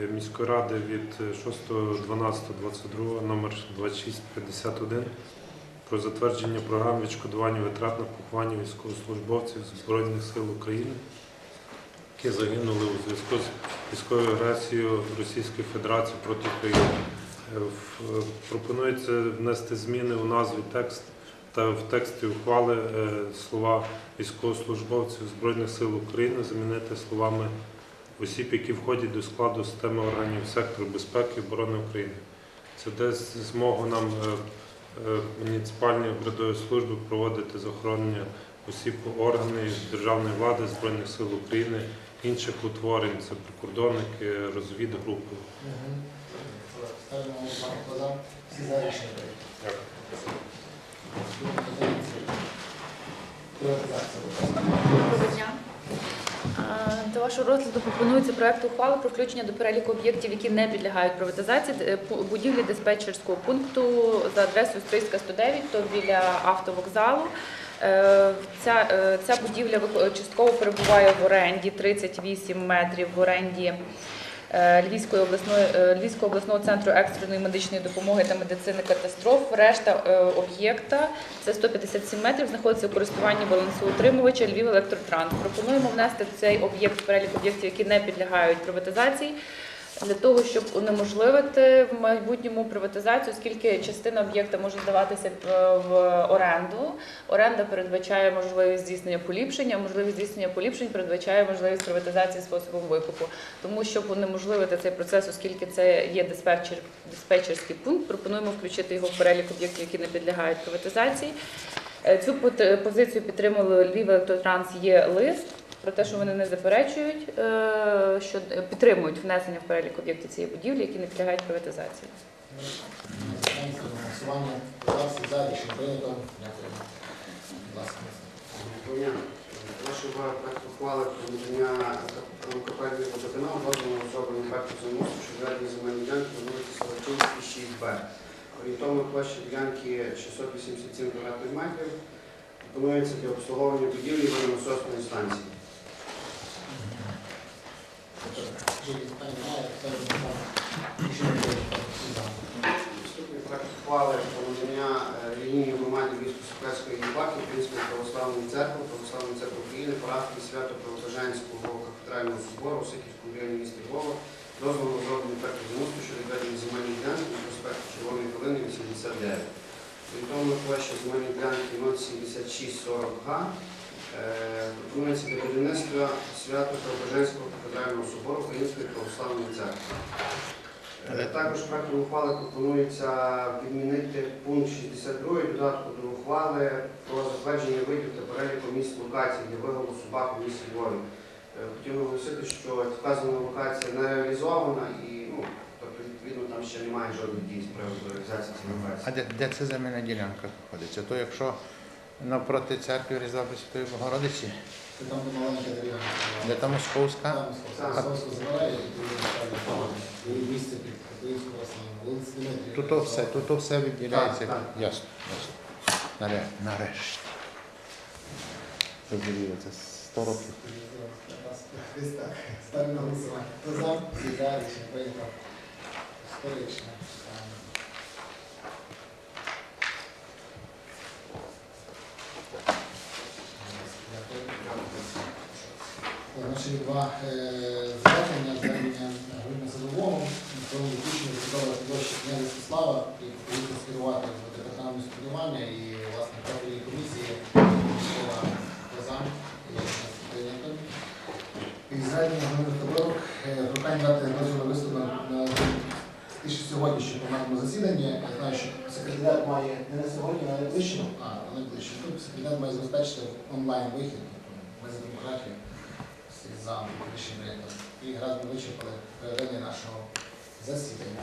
е, міської ради від 6.12.22 номер 2651 про затвердження програм відшкодування витрат на поховання військовослужбовців Збройних сил України, які загинули у зв'язку з військовою агресією Російської Федерації проти України. Е, е, Пропонується внести зміни у назві текст та в тексті ухвали е, слова військовослужбовців Збройних сил України замінити словами осіб, які входять до складу системи органів сектору безпеки і оборони України. Це дасть змогу нам е, е, муніципальної обрядової служби проводити захоронення осіб органів державної влади Збройних сил України, інших утворень, це прикордонники, розвідгрупи. Ставимо за рішення прийнято. Дякую. Приватизація, будь ласка. Доброго дня. Е, До вашого розгляду пропонується проект ухвали про включення до переліку об'єктів, які не підлягають приватизації, е, будівлі диспетчерського пункту за адресою Стрийська 109, то біля автовокзалу. Е, Ця, е, ця будівля частково перебуває в оренді 38 метрів в оренді Львівської обласної е, Львівського обласного центру екстреної медичної допомоги та медицини катастроф. Решта е, об'єкта це 157 метрів, знаходиться у користуванні балансоутримувача Львів Електротранс. Пропонуємо внести цей об'єкт в перелік об'єктів, які не підлягають приватизації. Для того щоб унеможливити в майбутньому приватизацію, оскільки частина об'єкта може здаватися в- оренду. Оренда передбачає можливість здійснення поліпшення, можливість здійснення поліпшень передбачає можливість приватизації способом викупу. Тому щоб унеможливити цей процес, оскільки це є диспетчер, диспетчерський пункт, пропонуємо включити його в перелік об'єктів, які не підлягають приватизації. Е, Цю позицію підтримали Львів Електротранс є лист про те, що вони не заперечують, е, що підтримують внесення в перелік об'єктів цієї будівлі, які не підлягають приватизації. За? Рішення. Прошу проект ухвали про надання локопедії водоканалу дозволу на розроблення проекту замовлення щодо ведення земельної ділянки на вулиці Солочинській, 6Б. Орієнтовна площа ділянки 687 квадратних метрів. Пропонується для обслуговування будівлі водонасосної станції. Жодних питань немає. За. Наступний проект ухвали про надання релігійній громаді Військо-Сокольської єпархії Української православної церкви, Православної церкви України, парафії свято Преображенського кафедрального собору у Сиківському районі міста Львова, дозволу на зроблення проекту замовлення щодо відведення земельної ділянки на проспекту Червоної Калини 89. Орієнтовна площа земельної ділянки 07640 га. Е, Пропонується для будівництва свято Преображенського кафедрального собору Української православної церкви. Е, Також проектом ухвали пропонується відмінити пункт 62 додатку до ухвали про затвердження видів та переліку місць локацій для виголу собак у місті Львові. Е, Хотів наголосити, що вказана локація не реалізована і ну, тобто, відповідно там ще немає жодних дій з приводу реалізації цієї А де, де ця земельна ділянка знаходиться? То якщо навпроти церкви Різдва Пресвятої Богородиці, де там Московська, тут то все, тут то все відділяється. Ясно, ясно. Нарешті. Це 100 років. Десь так. Ставимо голосування. Хто за? Рішення прийнято. Історичне. Наші два е, звернення, звернення Григорія Садового, про виключення судової площі князя Свіслава і потрібно скерувати в департамент сподівання і власне профільні комісії Казан і прийнято. І звернення Григорія Таборок, прохання дати дозвіл на виступ на, сьогодні, що пленарному засіданні. Я знаю, що секретаріат має не на сьогодні, а на найближчому, а на найближчому. Тут секретаріат має забезпечити онлайн вихід, тобто ми за демократію всі за рішення. І раз ми вичерпали проведення нашого засідання.